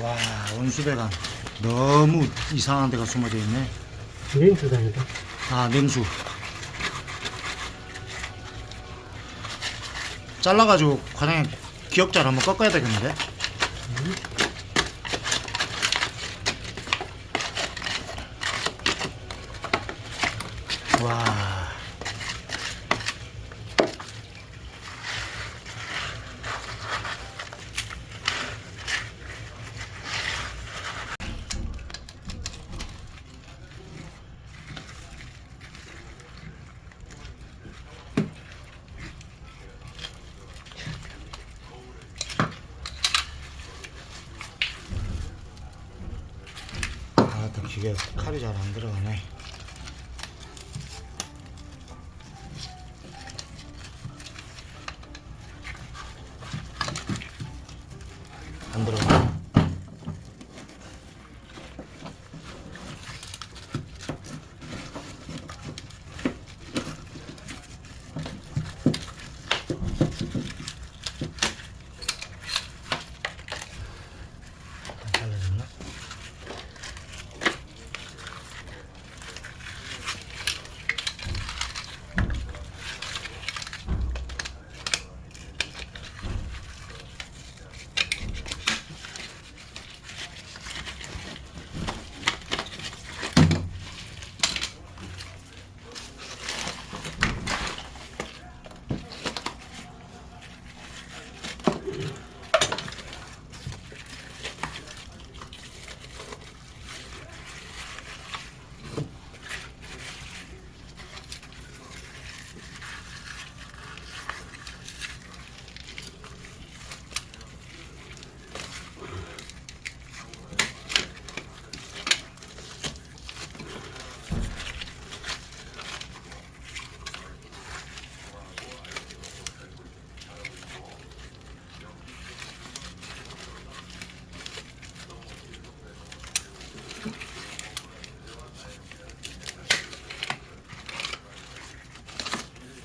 와, 온수배가 너무 이상한 데가 숨어져 있네. 냉수다니까. 아, 냉수. 잘라가지고 과장님 기억자를 한번 꺾어야 되겠는데? 와. 기계 칼이 잘 안 들어가네. 안 들어가. 잘라졌나?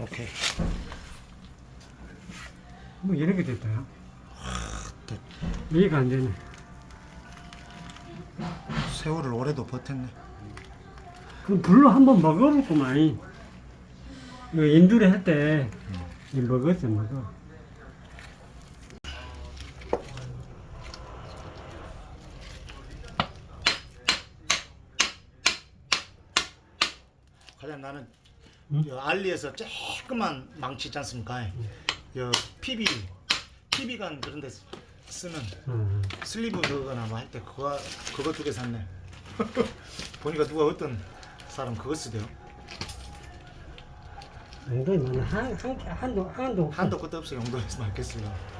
오케이. 뭐 이런 게 됐다요? 또 이해가 안 되네. 세월을 오래도 버텼네. 그럼 불로 한번 먹어볼구만. 이거 인두레 할때 먹었어, 먹어. 가장 나는 응? 여 알리에서 조그만 망치 있지 않습니까? 여 PB, PB간 그런 데 쓰는 어. 슬리브 그거나 뭐 할 때 그거 그거 두 개 샀네. 보니까 누가 어떤 사람 그거 쓰대요. 용돈이 많아. 한, 한, 한도, 한도. 한도 끝도 없이 용도에서 맞겠어요.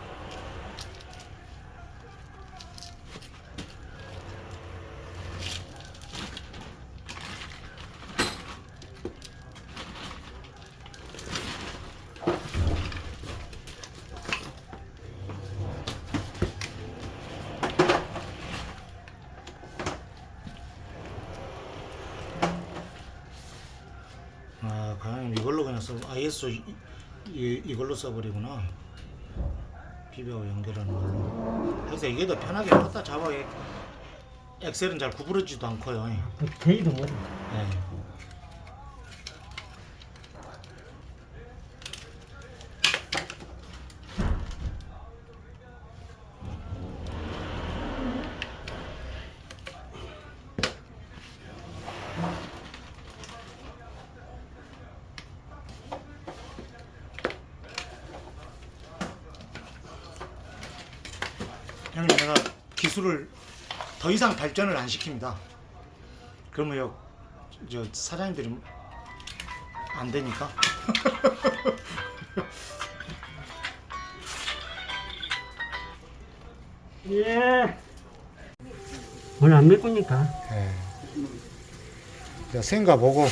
아, 과장님 이걸로 그냥 써. ISO 이, 이, 이걸로 써버리구나. 비벼 연결하는 걸로. 그래서 이게 더 편하게 갖다 잡아. 이 엑셀은 잘 구부러지도 않고요. 그 데이도 못. 네. 형님 내가 기술을 더 이상 발전을 안 시킵니다. 그러면 요, 저 사장님들이 안 되니까. 예. 오늘 안 메꾸니까. 예. 자, 생가 보고.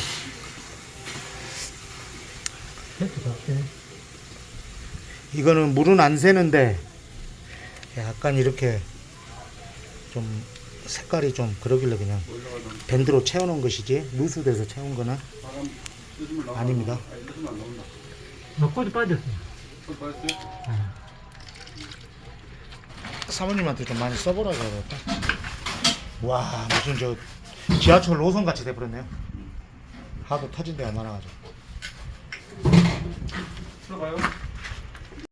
이거는 물은 안 새는데 약간 이렇게 좀 색깔이 좀 그러길래 그냥 밴드로 채워놓은 것이지 누수돼서 채운 거는 아닙니다. 먹고도 빠졌어. 사모님한테 좀 많이 써보라고 하겠다. 와 무슨 저 지하철 노선 같이 돼버렸네요. 하도 터진 데가 많아가지고. 들어가요.